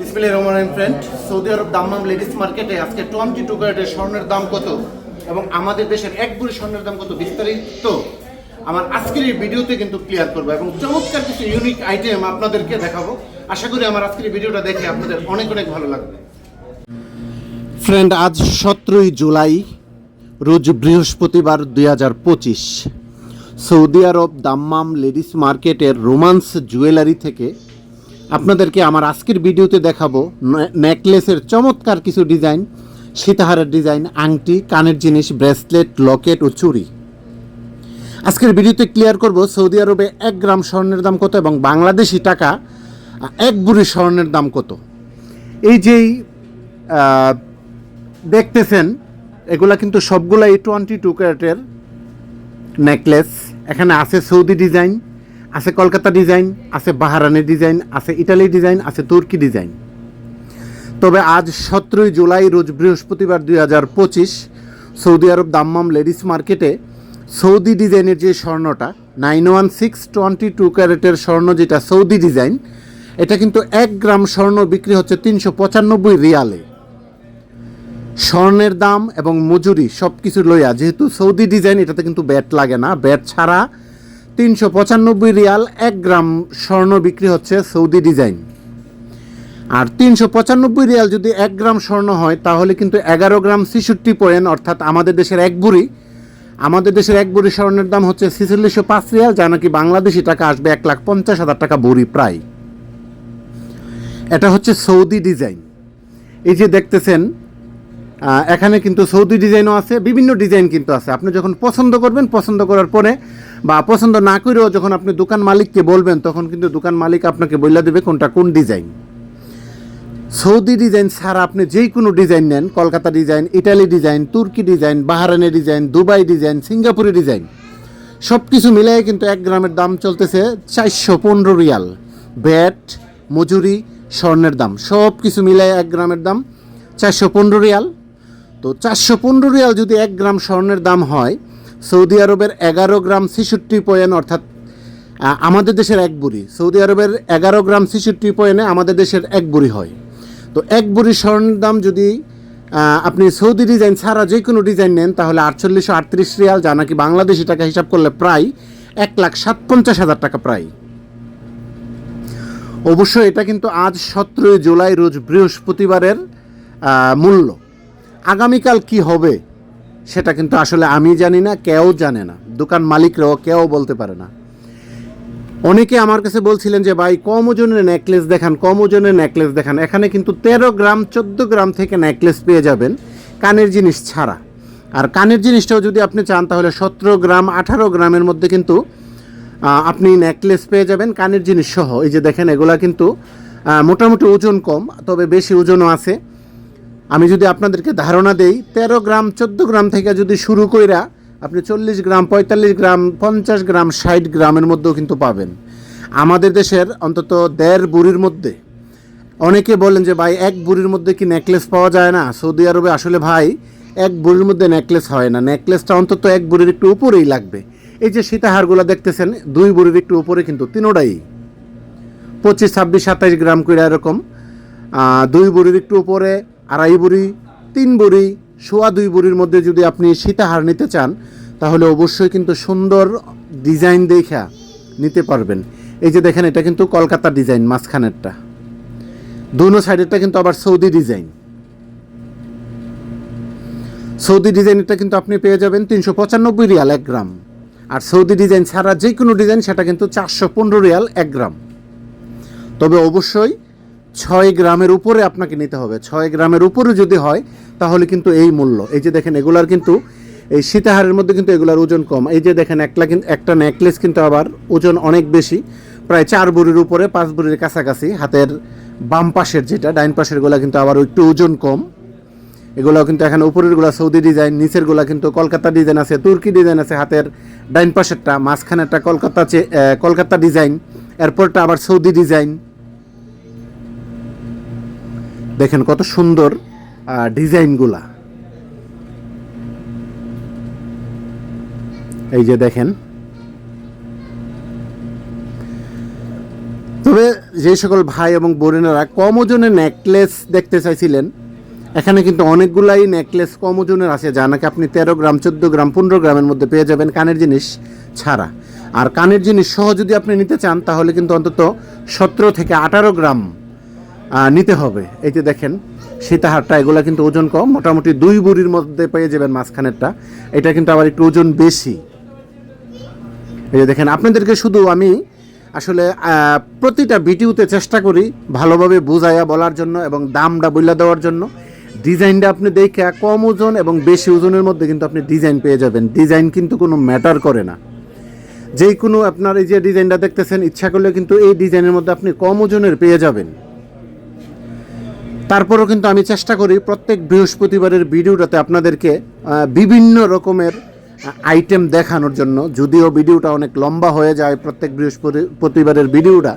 বিসমিল্লাহির রহমানির রহিম friend Saudi Arab Dammam ladies মার্কেটে আজকে টোয়েন্টি টু ক্যারেটের স্বর্ণের দাম কত? এবং আমাদের দেশের এক ভরি স্বর্ণের দাম কত বিস্তারিত আমার আজকের এই ভিডিওতে কিন্তু ক্লিয়ার করব এবং চমৎকার কিছু ইউনিক আইটেম আপনাদেরকে দেখাবো। আশা করি আমার আজকের ভিডিওটা দেখে আপনাদের অনেক অনেক ভালো লাগবে। ফ্রেন্ড আজ সতেরোই জুলাই, রোজ বৃহস্পতিবার দুই হাজার পঁচিশ। সৌদি আরব দাম্মাম লেডিস মার্কেটের রোমান্স জুয়েলারি থেকে আপনাদেরকে আমার আজকের ভিডিওতে দেখাবো নেকলেসের চমৎকার কিছু ডিজাইন, সীতাহারের ডিজাইন, আংটি, কানের জিনিস, ব্রেসলেট, লকেট ও চুড়ি। আজকের ভিডিওতে ক্লিয়ার করব, সৌদি আরবে এক গ্রাম স্বর্ণের দাম কত এবং বাংলাদেশি টাকা, এক বুড়ি স্বর্ণের দাম কত? এই যেই দেখতেছেন, এগুলা কিন্তু সবগুলাই টোয়েন্টি টু ক্যারেটের নেকলেস। এখানে আছে সৌদি ডিজাইন আছে কলকাতা ডিজাইন, আছে বাহারানের ডিজাইন, আছে ইটালি ডিজাইন, আছে তুর্কি ডিজাইন। তবে আজ সতেরোই জুলাই, রোজ বৃহস্পতিবার দুই হাজার পঁচিশ, সৌদি আরব দাম্মাম লেডিস মার্কেটে সৌদি ডিজাইনের যে স্বর্ণটা nine one six twenty two ক্যারেটের স্বর্ণ যেটা সৌদি ডিজাইন, এটা কিন্তু এক গ্রাম স্বর্ণ বিক্রি হচ্ছে তিনশো পঁচানব্বই রিয়ালে। স্বর্ণের দাম এবং মজুরি সব কিছু লইয়া, যেহেতু সৌদি ডিজাইন, এটাতে কিন্তু ব্যাট লাগে না। ব্যাট ছাড়া তিনশো পঁচানব্বই রিয়াল এক গ্রাম স্বর্ণ বিক্রি হচ্ছে সৌদি ডিজাইন। আর তিনশো পঁচানব্বই রিয়াল যদি এক গ্রাম স্বর্ণ হয়, তাহলে কিন্তু এগারো গ্রাম ছিষট্টি পয়েন্ট, অর্থাৎ আমাদের দেশের এক বুড়ি আমাদের দেশের এক বুড়ি স্বর্ণের দাম হচ্ছে ছিচল্লিশশো পাঁচ রিয়াল, যা নাকি বাংলাদেশি টাকা আসবে এক লাখ পঞ্চাশ হাজার টাকা বুড়ি প্রায়। এটা হচ্ছে সৌদি ডিজাইন। এই যে দেখতেছেন এখানে কিন্তু সৌদি ডিজাইনও আছে, বিভিন্ন ডিজাইন কিন্তু আছে। আপনি যখন পছন্দ করবেন, পছন্দ করার পরে বা পছন্দ না করেও যখন আপনি দোকান মালিককে বলবেন, তখন কিন্তু দোকান মালিক আপনাকে বলে দেবে কোনটা কোন ডিজাইন সৌদি ডিজাইন ছাড়া আপনি যে কোনো ডিজাইন নেন, কলকাতা ডিজাইন ইটালি ডিজাইন তুর্কি ডিজাইন বাহারানের ডিজাইন দুবাই ডিজাইন সিঙ্গাপুরি ডিজাইন সব কিছু মিলিয়ে কিন্তু এক গ্রামের দাম চলতেছে চারশো পনেরো রিয়াল। ব্যাট, মজুরি, স্বর্ণের দাম সব কিছু মিলিয়ে এক গ্রামের দাম চারশো পনেরো রিয়াল। তো চারশো পনেরো রিয়াল যদি এক গ্রাম স্বর্ণের দাম হয় সৌদি আরবের এগারো গ্রাম ছেষট্টি পয়েন্ট অর্থাৎ আমাদের দেশের এক বুড়ি। সৌদি আরবের এগারো গ্রাম ছেষট্টি পয়েন্টে আমাদের দেশের এক বুড়ি হয়। তো এক বুড়ি স্বর্ণের দাম যদি আপনি সৌদি ডিজাইন ছাড়া যে কোনো ডিজাইন নেন, তাহলে আটচল্লিশশো আটত্রিশ রিয়াল, যা নাকি বাংলাদেশি টাকা হিসাব করলে প্রায় এক লাখ সাতপঞ্চাশ হাজার টাকা প্রায়। অবশ্য এটা কিন্তু আজ সতেরোই জুলাই, রোজ বৃহস্পতিবারের মূল্য। আগামীকাল কি হবে? সেটা কিন্তু আসলে আমি জানি না, কেউ জানে না। দোকান মালিকরাও কেউ বলতে পারে না। অনেকে আমার কাছে বলছিলেন যে, ভাই, কম ওজনের নেকলেস দেখান, কম ওজনের নেকলেস দেখান। এখানে কিন্তু তেরো গ্রাম, চোদ্দ গ্রাম থেকে নেকলেস পেয়ে যাবেন কানের জিনিস ছাড়া। আর কানের জিনিসটাও যদি আপনি চান, তাহলে সতেরো গ্রাম, আঠারো গ্রামের মধ্যে কিন্তু আপনি নেকলেস পেয়ে যাবেন কানের জিনিস সহ। এই যে দেখেন, এগুলা কিন্তু মোটামুটি ওজন কম, তবে বেশি ওজনও আছে। আমি যদি আপনাদেরকে ধারণা দেই, তেরো গ্রাম, চোদ্দ গ্রাম থেকে যদি শুরু কইরা আপনি চল্লিশ গ্রাম, পঁয়তাল্লিশ গ্রাম, পঞ্চাশ গ্রাম, ষাট গ্রামের মধ্যেও কিন্তু পাবেন। আমাদের দেশের অন্তত দেড় বুড়ির মধ্যে, অনেকে বলেন যে ভাই এক বুড়ির মধ্যে কি নেকলেস পাওয়া যায় না? সৌদি আরবে আসলে ভাই এক বুড়ির মধ্যে নেকলেস হয় না। নেকলেসটা অন্তত এক বুড়ির একটু উপরেই লাগবে। এই যে সীতাহারগুলো দেখতেছেন, দুই বুড়ির একটু উপরে কিন্তু তিনোটাই। পঁচিশ, ছাব্বিশ, সাতাইশ গ্রাম করে এরকম দুই বুড়ির একটু উপরে আড়াই বুড়ি, তিন বুড়ি, সোয়া দুই বুড়ির মধ্যে যদি আপনি সীতাহার নিতে চান, তাহলে অবশ্যই কিন্তু সুন্দর ডিজাইন দেখা নিতে পারবেন। এই যে দেখেন, এটা কিন্তু কলকাতা ডিজাইন মাঝখানেরটা। দুনো সাইডেরটা কিন্তু আবার সৌদি ডিজাইন। সৌদি ডিজাইনটা কিন্তু আপনি পেয়ে যাবেন তিনশো পঁচানব্বই রিয়াল এক গ্রাম। আর সৌদি ডিজাইন ছাড়া যে কোনো ডিজাইন, সেটা কিন্তু চারশো পনেরো রিয়াল এক গ্রাম। তবে অবশ্যই ছয় গ্রামের উপরে আপনাকে নিতে হবে। ছয় গ্রামের উপরে যদি হয়, তাহলে কিন্তু এই মূল্য। এই যে দেখেন, এগুলার কিন্তু এই সীতাহারের মধ্যে কিন্তু এগুলার ওজন কম। এই যে দেখেন একটা কিন্তু একটা নেকলেস কিন্তু আবার ওজন অনেক বেশি। প্রায় চার বুড়ির উপরে, পাঁচ বুড়ির কাছাকাছি। হাতের বাম পাশের যেটা, ডাইন পাশেরগুলা কিন্তু আবার একটু ওজন কম। এগুলো কিন্তু এখানে উপরেরগুলা সৌদি ডিজাইন, নিচেরগুলা কিন্তু কলকাতা ডিজাইন আছে, তুর্কি ডিজাইন আছে, হাতের ডাইন পাশেরটা, মাঝখানেরটা কলকাতা কলকাতা ডিজাইন, এরপরটা আবার সৌদি ডিজাইন। দেখেন কত সুন্দর ডিজাইনগুলা। এই যে দেখেন। তবে যে সকল ভাই এবং বোনেরা কম ওজনের নেকলেস দেখতে চাইছিলেন, এখানে কিন্তু অনেকগুলাই নেকলেস কম ওজনের আছে, যা নাকি আপনি তেরো গ্রাম, চোদ্দ গ্রাম, পনেরো গ্রামের মধ্যে পেয়ে যাবেন কানের জিনিস ছাড়া। আর কানের জিনিস সহ যদি আপনি নিতে চান, তাহলে কিন্তু অন্তত সতেরো থেকে আঠারো গ্রাম নিতে হবে। এই যে দেখেন, সীতাহারটা, এগুলো কিন্তু ওজন কম, মোটামুটি দুই বুড়ির মধ্যে পেয়ে যাবেন মাঝখানেরটা। এটা কিন্তু আবার একটু ওজন বেশি। এই যে দেখেন, আপনাদেরকে শুধু আমি আসলে প্রতিটা ভিডিওতে চেষ্টা করি ভালোভাবে বুঝাইয়া বলার জন্য এবং দামটা বইলা দেওয়ার জন্য। ডিজাইনটা আপনি দেখে কম ওজন এবং বেশি ওজনের মধ্যে কিন্তু আপনি ডিজাইন পেয়ে যাবেন। ডিজাইন কিন্তু কোনো ম্যাটার করে না। যেই কোনো আপনার এই যে ডিজাইনটা দেখতেছেন, ইচ্ছা করলে কিন্তু এই ডিজাইনের মধ্যে আপনি কম ওজনের পেয়ে যাবেন। তারপরেও কিন্তু আমি চেষ্টা করি প্রত্যেক বৃহস্পতিবারের ভিডিওটাতে আপনাদেরকে বিভিন্ন রকমের আইটেম দেখানোর জন্য। যদিও ভিডিওটা অনেক লম্বা হয়ে যায় প্রত্যেক বৃহস্পতিবারের ভিডিওটা।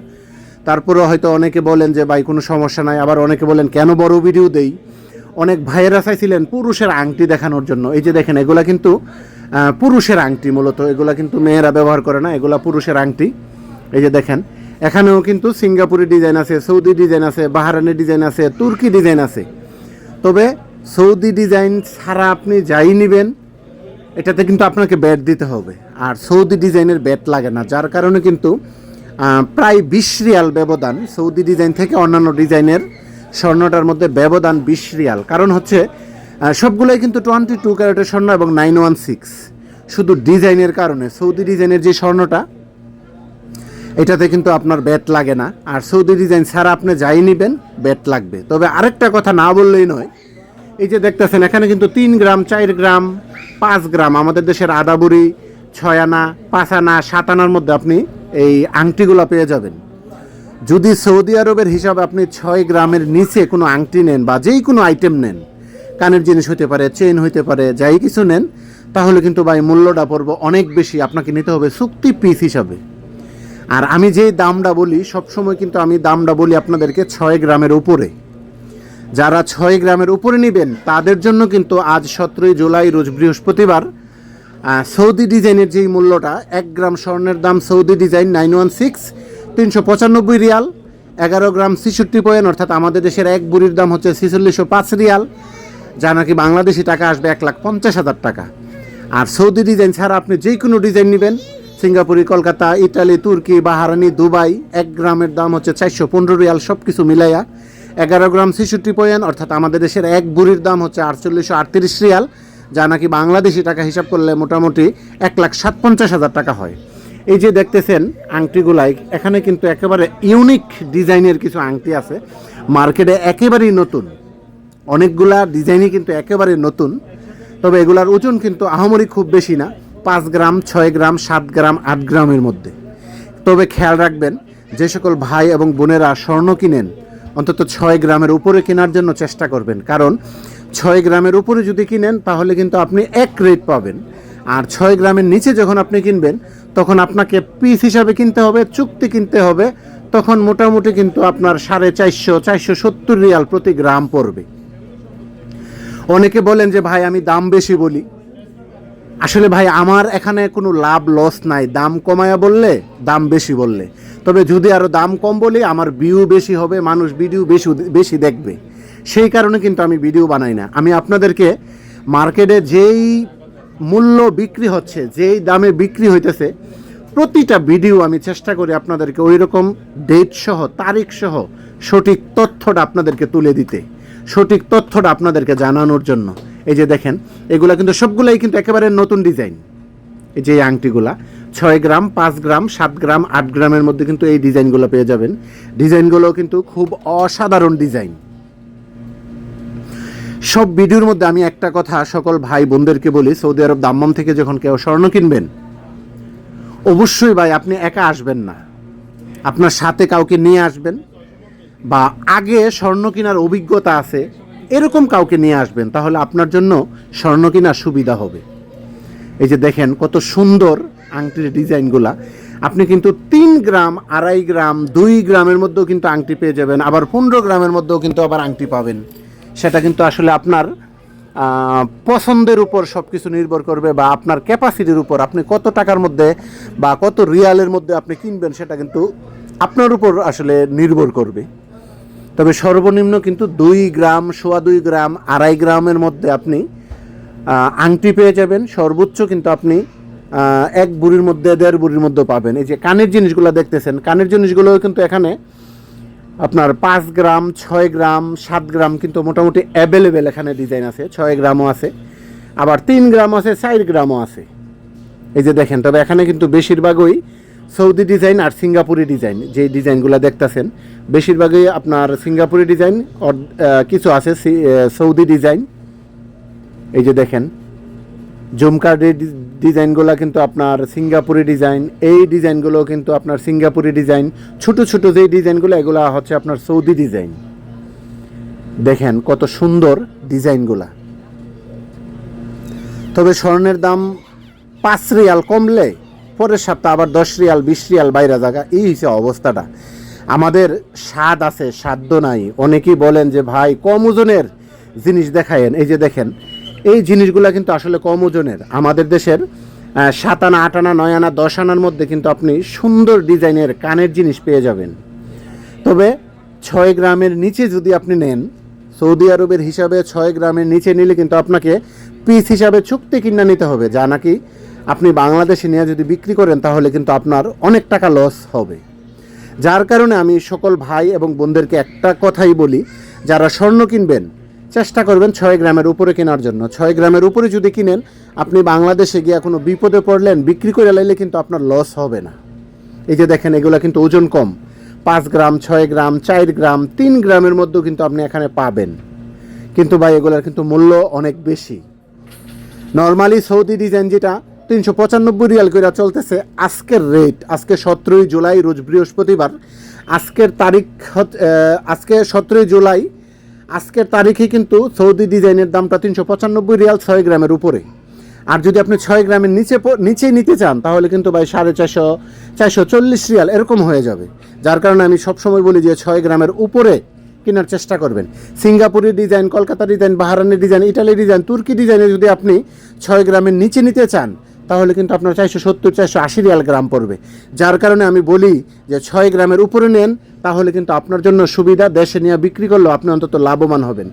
তারপরেও হয়তো অনেকে বলেন যে, ভাই, কোনো সমস্যা নাই। আবার অনেকে বলেন, কেন বড় ভিডিও দেই? অনেক ভাইয়েরা চাইছিলেন পুরুষের আংটি দেখানোর জন্য। এই যে দেখেন, এগুলা কিন্তু পুরুষের আংটি মূলত। এগুলা কিন্তু মেয়েরা ব্যবহার করে না, এগুলা পুরুষের আংটি। এই যে দেখেন এখানেও কিন্তু সিঙ্গাপুরি ডিজাইন আছে, সৌদি ডিজাইন আছে বাহারানি ডিজাইন আছে, তুর্কি ডিজাইন আছে। তবে সৌদি ডিজাইন ছাড়া আপনি যাই নেবেন, এটাতে কিন্তু আপনাকে ব্যাট দিতে হবে। আর সৌদি ডিজাইনের ব্যাট লাগে না, যার কারণে কিন্তু প্রায় বিশ রিয়াল ব্যবধান সৌদি ডিজাইন থেকে অন্যান্য ডিজাইনের স্বর্ণটার মধ্যে ব্যবধান বিশ রিয়াল। কারণ হচ্ছে সবগুলোই কিন্তু টোয়েন্টি টু ক্যারেটের স্বর্ণ এবং নাইন ওয়ান সিক্স শুধু ডিজাইনের কারণে, সৌদি ডিজাইনের যে স্বর্ণটা এটাতে কিন্তু আপনার ব্যাট লাগে না। আর সৌদি ডিজাইন ছাড়া আপনি যাই নেবেন ব্যাট লাগবে। তবে আরেকটা কথা না বললেই নয়, এই যে দেখতেছেন, এখানে কিন্তু তিন গ্রাম, চার গ্রাম, পাঁচ গ্রাম, আমাদের দেশের আদাবুরি ছয় আনা, পাঁচ আনা, সাত আনার মধ্যে আপনি এই আংটিগুলো পেয়ে যাবেন। যদি সৌদি আরবের হিসাবে আপনি ছয় গ্রামের নিচে কোনো আংটি নেন বা যেই কোনো আইটেম নেন, কানের জিনিস হতে পারে চেইন হতে পারে, যাই কিছু নেন, তাহলে কিন্তু ভাই মূল্যটা পড়ব অনেক বেশি, আপনাকে নিতে হবে চুক্তি পিস হিসাবে। আর আমি যে দামটা বলি, সবসময় কিন্তু আমি দামটা বলি আপনাদেরকে ছয় গ্রামের উপরে। যারা ছয় গ্রামের উপরে নেবেন, তাদের জন্য কিন্তু আজ সতেরোই জুলাই, রোজ বৃহস্পতিবার সৌদি ডিজাইনের যেই মূল্যটা, এক গ্রাম স্বর্ণের দাম Saudi design nine one six, তিনশো পঁচানব্বই রিয়াল, এগারো গ্রাম ছেষট্টি পয়েন্ট, অর্থাৎ আমাদের দেশের এক বুড়ির দাম হচ্ছে ছেচল্লিশশো পাঁচ রিয়াল, যা নাকি বাংলাদেশি টাকা আসবে এক লাখ পঞ্চাশ হাজার টাকা। আর সৌদি ডিজাইন ছাড়া আপনি যে কোনো ডিজাইন নেবেন সিঙ্গাপুরি, কলকাতা ইটালি তুর্কি, বাহারানি, দুবাই, এক গ্রামের দাম হচ্ছে চারশো পনেরো রিয়াল সব কিছু মিলাইয়া এগারো গ্রাম ছেষট্টি পয়েন্ট, অর্থাৎ আমাদের দেশের এক বুড়ির দাম হচ্ছে আটচল্লিশশো আটত্রিশ রিয়াল, যা নাকি বাংলাদেশি টাকা হিসাব করলে মোটামুটি এক লাখ সাত পঞ্চাশ হাজার টাকা হয়। এই যে দেখতেছেন আংটিগুলাই এখানে কিন্তু একেবারে ইউনিক ডিজাইনের কিছু আংটি আছে। মার্কেটে একেবারেই নতুন। অনেকগুলা ডিজাইনই কিন্তু একেবারে নতুন। তবে এগুলার ওজন কিন্তু আহামরি খুব বেশি না। পাঁচ গ্রাম, ছয় গ্রাম, সাত গ্রাম, আট গ্রামের মধ্যে। তবে খেয়াল রাখবেন, যে সকল ভাই এবং বোনেরা স্বর্ণ কিনেন, অন্তত ছয় গ্রামের উপরে কেনার জন্য চেষ্টা করবেন। কারণ ছয় গ্রামের উপরে যদি কিনেন, তাহলে কিন্তু আপনি এক রেট পাবেন। আর ছয় গ্রামের নিচে যখন আপনি কিনবেন, তখন আপনাকে পিস হিসাবে কিনতে হবে, চুক্তি কিনতে হবে। তখন মোটামুটি কিন্তু আপনার সাড়ে চারশো চারশো সত্তর রিয়াল প্রতি গ্রাম পড়বে। অনেকে বলেন যে, ভাই, আমি দাম বেশি বলি। আসলে ভাই, আমার এখানে কোনো লাভ লস নাই। দাম কমায়া বললে, দাম বেশি বললে। তবে যদি আরও দাম কম বলি, আমার ভিউ বেশি হবে, মানুষ ভিডিও বেশি বেশি দেখবে। সেই কারণে কিন্তু আমি ভিডিও বানাই না। আমি আপনাদেরকে মার্কেটে যেই মূল্য বিক্রি হচ্ছে, যেই দামে বিক্রি হইতেছে, প্রতিটা ভিডিও আমি চেষ্টা করি আপনাদেরকে ওই রকম ডেট সহ, তারিখ সহ সঠিক তথ্যটা আপনাদেরকে তুলে দিতে। সঠিক তথ্যটা আপনাদেরকে জানানোর জন্য। এই যে দেখেন, এগুলা কিন্তু সবগুলাই কিন্তু একেবারে নতুন ডিজাইন। এই যে আংটিগুলা, ছয় গ্রাম, পাঁচ গ্রাম, সাত গ্রাম, আট গ্রামের মধ্যে কিন্তু এই ডিজাইনগুলো পেয়ে যাবেন। ডিজাইনগুলো কিন্তু খুব অসাধারণ ডিজাইন। সব ভিডিওর মধ্যে আমি একটা কথা সকল ভাই বোনদেরকে বলি, সৌদি আরব দাম্মাম থেকে যখন কেউ স্বর্ণ কিনবেন, অবশ্যই ভাই আপনি একা আসবেন না। আপনার সাথে কাউকে নিয়ে আসবেন, বা আগে স্বর্ণ কেনার অভিজ্ঞতা আছে এরকম কাউকে নিয়ে আসবেন, তাহলে আপনার জন্য স্বর্ণ কেনার সুবিধা হবে। এই যে দেখেন কত সুন্দর আংটির ডিজাইনগুলা। আপনি কিন্তু তিন গ্রাম, আড়াই গ্রাম, দুই গ্রামের মধ্যেও কিন্তু আংটি পেয়ে যাবেন, আবার পনেরো গ্রামের মধ্যেও কিন্তু আবার আংটি পাবেন। সেটা কিন্তু আসলে আপনার পছন্দের উপর সব কিছু নির্ভর করবে বা আপনার ক্যাপাসিটির উপর আপনি কত টাকার মধ্যে বা কত রিয়ালের মধ্যে আপনি কিনবেন, সেটা কিন্তু আপনার উপর আসলে নির্ভর করবে। তবে সর্বনিম্ন কিন্তু দুই গ্রাম, সোয়া দুই গ্রাম, আড়াই গ্রামের মধ্যে আপনি আংটি পেয়ে যাবেন। সর্বোচ্চ কিন্তু আপনি এক বুড়ির মধ্যে, দেড় বুড়ির মধ্যে পাবেন। এই যে কানের জিনিসগুলো দেখতেছেন, কানের জিনিসগুলোও কিন্তু এখানে আপনার পাঁচ গ্রাম, ছয় গ্রাম, সাত গ্রাম কিন্তু মোটামুটি অ্যাভেলেবেল এখানে ডিজাইন আছে। ছয় গ্রামও আছে, আবার তিন গ্রাম আছে, চার গ্রামও আছে। এই যে দেখেন, তবে এখানে কিন্তু বেশিরভাগই সৌদি ডিজাইন আর সিঙ্গাপুরি ডিজাইন, যে ডিজাইনগুলো দেখতেছেন। বেশিরভাগই আপনার সিঙ্গাপুরি ডিজাইন কিছু আছে সৌদি ডিজাইন। এই যে দেখেন জুমকার ডিজাইনগুলো কিন্তু আপনার সিঙ্গাপুরি ডিজাইন, এই ডিজাইনগুলো কিন্তু আপনার সিঙ্গাপুরি ডিজাইন। ছোট ছোট যে ডিজাইনগুলো, এগুলো হচ্ছে আপনার সৌদি ডিজাইন। দেখেন কত সুন্দর ডিজাইনগুলা। তবে স্বর্ণের দাম পাঁচ রিয়াল কমলে পরের সপ্তাহ আবার দশ রিয়াল, বিশ রিয়াল বাইরে জায়গা এই হচ্ছে অবস্থাটা। আমাদের স্বাদ আছে সাধ্য নাই। অনেকেই বলেন যে, ভাই, কম ওজনের জিনিস দেখায়েন। এই যে দেখেন, এই জিনিসগুলো কিন্তু আসলে কম ওজনের। আমাদের দেশের সাত আনা, আট আনা, নয় আনা, দশ আনার মধ্যে কিন্তু আপনি সুন্দর ডিজাইনের কানের জিনিস পেয়ে যাবেন। তবে ছয় গ্রামের নিচে যদি আপনি নেন, সৌদি আরবের হিসাবে ছয় গ্রামের নিচে নিলে কিন্তু আপনাকে পিস হিসাবে চুক্তি কিনা নিতে হবে। যা নাকি আপনি বাংলাদেশে নিয়ে যদি বিক্রি করেন, তাহলে কিন্তু আপনার অনেক টাকা লস হবে। যার কারণে আমি সকল ভাই এবং বোনদেরকে একটা কথাই বলি, যারা স্বর্ণ কিনবেন, চেষ্টা করবেন ছয় গ্রামের উপরে কেনার জন্য। ছয় গ্রামের উপরে যদি কিনেন, আপনি বাংলাদেশে গিয়ে কোনো বিপদে পড়লেন, বিক্রি করে লাইলে কিন্তু আপনার লস হবে না। এই যে দেখেন, এগুলো কিন্তু ওজন কম। পাঁচ গ্রাম, ছয় গ্রাম, চার গ্রাম, তিন গ্রামের মধ্যেও কিন্তু আপনি এখানে পাবেন। কিন্তু ভাই, এগুলোর কিন্তু মূল্য অনেক বেশি। নর্মালি সৌদি ডিজাইন যেটা তিনশো পঁচানব্বই রিয়াল করে চলতেছে আজকের রেট আজকে সতেরোই জুলাই, রোজ বৃহস্পতিবার। আজকের তারিখ আজকে সতেরোই জুলাই। আজকের তারিখে কিন্তু সৌদি ডিজাইনের দামটা তিনশো পঁচানব্বই রিয়াল ছয় গ্রামের উপরে। আর যদি আপনি ছয় গ্রামের নিচে নিচে নিতে চান, তাহলে কিন্তু ভাই সাড়ে চারশো চারশো চল্লিশ রিয়াল এরকম হয়ে যাবে। যার কারণে আমি সবসময় বলি যে ছয় গ্রামের উপরে কেনার চেষ্টা করবেন। সিঙ্গাপুরি ডিজাইন, কলকাতা ডিজাইন বাহারানের ডিজাইন, ইটালি ডিজাইন, তুর্কি ডিজাইনে যদি আপনি ছয় গ্রামের নিচে নিতে চান তাহলে কিন্তু আপনার চারশো সত্তর, চারশো আশি রিয়াল গ্রাম পড়বে। যার কারণে আমি বলি যে ছয় গ্রামের উপরে নেন, তাহলে কিন্তু আপনার জন্য সুবিধা, দেশে নিয়ে বিক্রি করলেও আপনি অন্তত লাভবান হবেন।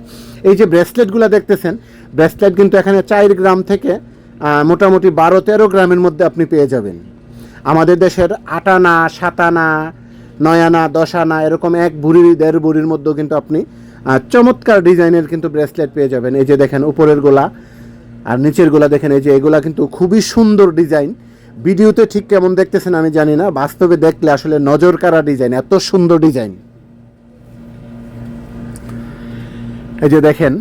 এই যে ব্রেসলেটগুলো দেখতেছেন, ব্রেসলেট কিন্তু এখানে চার গ্রাম থেকে মোটামুটি বারো তেরো গ্রামের মধ্যে আপনি পেয়ে যাবেন। আমাদের দেশের আটানা, সাতানা নয় আনা দশ আনা এরকম এক বুড়ি দেড় বুড়ির মধ্যেও কিন্তু আপনি চমৎকার ডিজাইনের কিন্তু ব্রেসলেট পেয়ে যাবেন। এই যে দেখেন উপরের গোলা আর নিচের গোলা দেখেন, এই যে এগুলা কিন্তু খুবই সুন্দর ডিজাইন। ভিডিওতে ঠিক কেমন দেখতেছেন আমি জানি না, বাস্তবে দেখলে আসলে নজর কাড়া ডিজাইন, এত সুন্দর ডিজাইন। এই যে দেখেন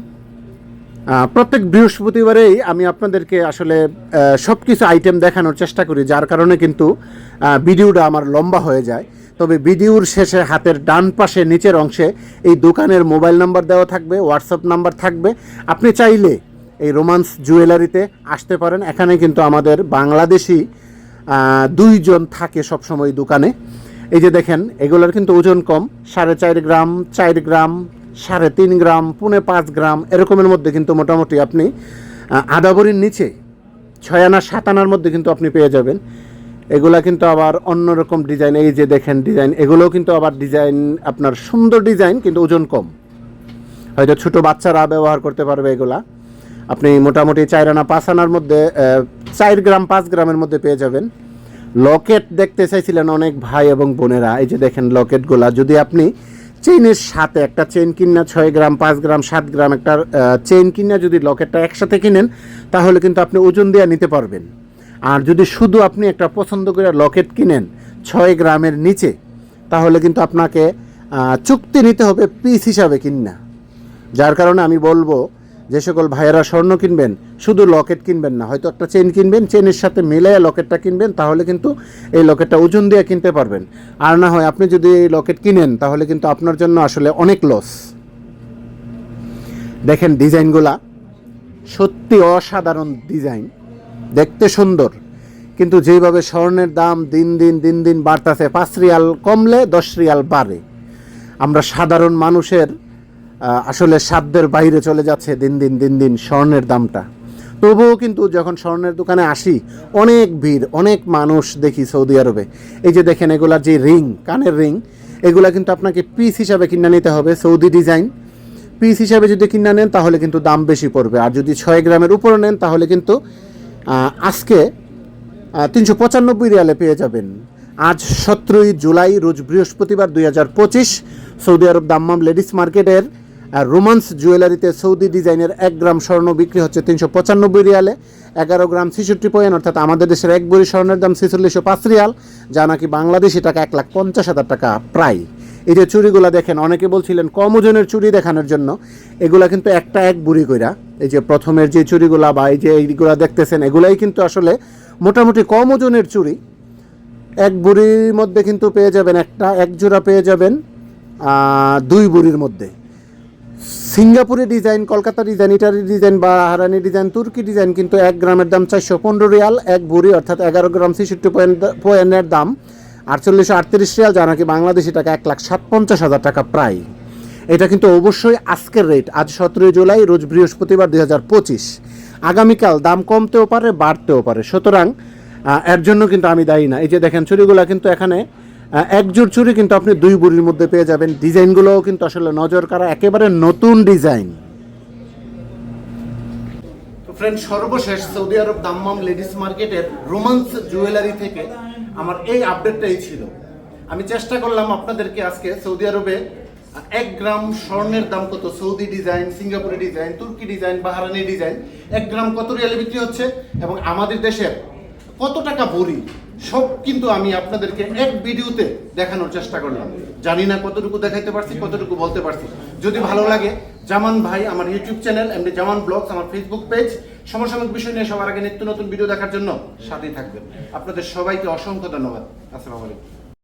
প্রত্যেক বৃহস্পতিবারেই আমি আপনাদেরকে আসলে সব কিছু আইটেম দেখানোর চেষ্টা করি, যার কারণে কিন্তু ভিডিওটা আমার লম্বা হয়ে যায়। তবে ভিডিওর শেষে হাতের ডান পাশে, নিচের অংশে এই দোকানের মোবাইল নাম্বার দেওয়া থাকবে হোয়াটসঅ্যাপ নাম্বার থাকবে। আপনি চাইলে এই রোমান্স জুয়েলারিতে আসতে পারেন। এখানে কিন্তু আমাদের বাংলাদেশি দুইজন থাকে সবসময় দোকানে। এই যে দেখেন, এগুলোর কিন্তু ওজন কম। সাড়ে চার গ্রাম চার গ্রাম, সাড়ে তিন গ্রাম, পুনে পাঁচ গ্রাম, এরকমের মধ্যে কিন্তু মোটামুটি আপনি ভরির নিচে, ছয় আনা, সাত আনার মধ্যে কিন্তু আপনি পেয়ে যাবেন। এগুলা কিন্তু আবার অন্যরকম ডিজাইন। এই যে দেখেন ডিজাইন, এগুলোও কিন্তু আবার ডিজাইন, আপনার সুন্দর ডিজাইন, কিন্তু ওজন কম। হয়তো ছোটো বাচ্চারা ব্যবহার করতে পারবে এগুলা। আপনি মোটামুটি চার আনা পাঁচ আনার মধ্যে চার গ্রাম, পাঁচ গ্রামের মধ্যে পেয়ে যাবেন। লকেট দেখতে চাইছিলেন অনেক ভাই এবং বোনেরা। এই যে দেখেন লকেটগুলা। যদি আপনি চেইনের সাথে একটা চেইন কিনা ছয় গ্রাম, পাঁচ গ্রাম, সাত গ্রাম একটা চেইন কিনা যদি লকেটটা একসাথে কিনেন, তাহলে কিন্তু আপনি ওজন দিয়ে নিতে পারবেন। আর যদি শুধু আপনি একটা পছন্দ করে লকেট কিনেন ছয় গ্রামের নিচে, তাহলে কিন্তু আপনাকে চুক্তি নিতে হবে পিস হিসাবে কিনা। যার কারণে আমি বলব যে সকল ভাইয়েরা স্বর্ণ কিনবেন, শুধু লকেট কিনবেন না, হয়তো একটা চেন কিনবেন চেনের সাথে মিলাইয়া লকেটটা কিনবেন, তাহলে কিন্তু এই লকেটটা ওজন দিয়ে কিনতে পারবেন। আর না হয় আপনি যদি এই লকেট কিনেন, তাহলে কিন্তু আপনার জন্য আসলে অনেক লস দেখেন ডিজাইনগুলা, সত্যি অসাধারণ ডিজাইন, দেখতে সুন্দর। কিন্তু যেভাবে স্বর্ণের দাম দিন দিন দিন দিন বাড়তেছে, পাঁচ রিয়াল কমলে দশ রিয়াল বাড়ে। আমরা সাধারণ মানুষের আসলে সাধ্যের বাইরে চলে যাচ্ছে দিন দিন দিন দিন স্বর্ণের দামটা। তবুও কিন্তু যখন স্বর্ণের দোকানে আসি, অনেক ভিড়, অনেক মানুষ দেখি সৌদি আরবে। এই যে দেখেন, এগুলার যে রিং, কানের রিং, এগুলা কিন্তু আপনাকে পিস হিসাবে কিনে নিতে হবে, সৌদি ডিজাইন। পিস হিসাবে যদি কিনে নেন, তাহলে কিন্তু দাম বেশি পড়বে। আর যদি ছয় গ্রামের উপরে নেন, তাহলে কিন্তু আজকে তিনশো পঁচানব্বই রিয়ালে পেয়ে যাবেন। আজ সতেরোই জুলাই, রোজ বৃহস্পতিবার দুই হাজার পঁচিশ, সৌদি আরব দাম্মাম লেডিস মার্কেটের আহ, রোমান্স জুয়েলারিতে সৌদি ডিজাইনের এক গ্রাম স্বর্ণ বিক্রি হচ্ছে তিনশো পঁচানব্বই রিয়ালে। এগারো গ্রাম ছেষট্টি পয়েন্ট অর্থাৎ আমাদের দেশের এক বড়ি স্বর্ণের দাম ছেচল্লিশশো পাঁচ রিয়াল যা নাকি বাংলাদেশি টাকা এক লাখ পঞ্চাশ হাজার টাকা প্রায়। এই যে চুরিগুলো দেখেন অনেকে বলছিলেন কম ওজনের চুরি দেখানোর জন্য। এগুলা কিন্তু একটা এক বুড়ি কইরা এই যে প্রথমের যে চুরিগুলা বা এই যে এইগুলা দেখতেছেন এগুলাই কিন্তু আসলে মোটামুটি কম ওজনের চুড়ি। এক বুড়ির মধ্যে কিন্তু পেয়ে যাবেন একটা এক জোড়া পেয়ে যাবেন দুই বুড়ির মধ্যে। সিঙ্গাপুরে design Kolkata design Italy design বা হারানি ডিজাইন তুর্কি ডিজাইন কিন্তু এক গ্রামের দাম চারশো পনেরো রিয়াল, এক ভরি অর্থাৎ এগারো গ্রাম ছেষট্টি পয়েন্ট পয়েন্টের দাম। আটচল্লিশশো আটত্রিশ রিয়াল যা নাকি বাংলাদেশি টাকা এক লাখ সাত পঞ্চাশ হাজার টাকা প্রায়। এটা কিন্তু অবশ্যই আজকের রেট আজ সতেরোই জুলাই, রোজ বৃহস্পতিবার দুই হাজার পঁচিশ। আগামীকাল দাম কমতেও পারে, বাড়তেও পারে। সুতরাং এর জন্য কিন্তু আমি দায়ী না। এই যে দেখেন চুরিগুলো কিন্তু এখানে এক জোড় চুরি কিন্তু আপনি দুই বুড়ির মধ্যে পেয়ে যাবেন। ডিজাইনগুলোও কিন্তু আসলে নজর কাড়া, একেবারে নতুন ডিজাইন। ফ্রেন্ড সর্বশেষ সৌদি আরব দাম্মাম লেডিস মার্কেটের রোমান্স জুয়েলারি থেকে আমার এই আপডেটটাই ছিল। আমি চেষ্টা করলাম আপনাদেরকে আজকে সৌদি আরবে এক গ্রাম স্বর্ণের দাম কত? সৌদি ডিজাইন, সিঙ্গাপুরি ডিজাইন, তুর্কি ডিজাইন বাহারানি ডিজাইন। এক গ্রাম কত রিয়ালে বিক্রি হচ্ছে? এবং আমাদের দেশের কত টাকা ভরি? সব কিন্তু আমি আপনাদেরকে এক ভিডিওতে দেখানোর চেষ্টা করলাম। জানি না কতটুকু দেখাইতে পারছি, কতটুকু বলতে পারছি। যদি ভালো লাগে, জামান ভাই আমার ইউটিউব চ্যানেল এমনি জামান ব্লগস আমার ফেসবুক পেজ সমসাময়িক বিষয় নিয়ে সবার আগে নিত্য নতুন ভিডিও দেখার জন্য সাথেই থাকবেন। আপনাদের সবাইকে অসংখ্য ধন্যবাদ। আসসালামু আলাইকুম।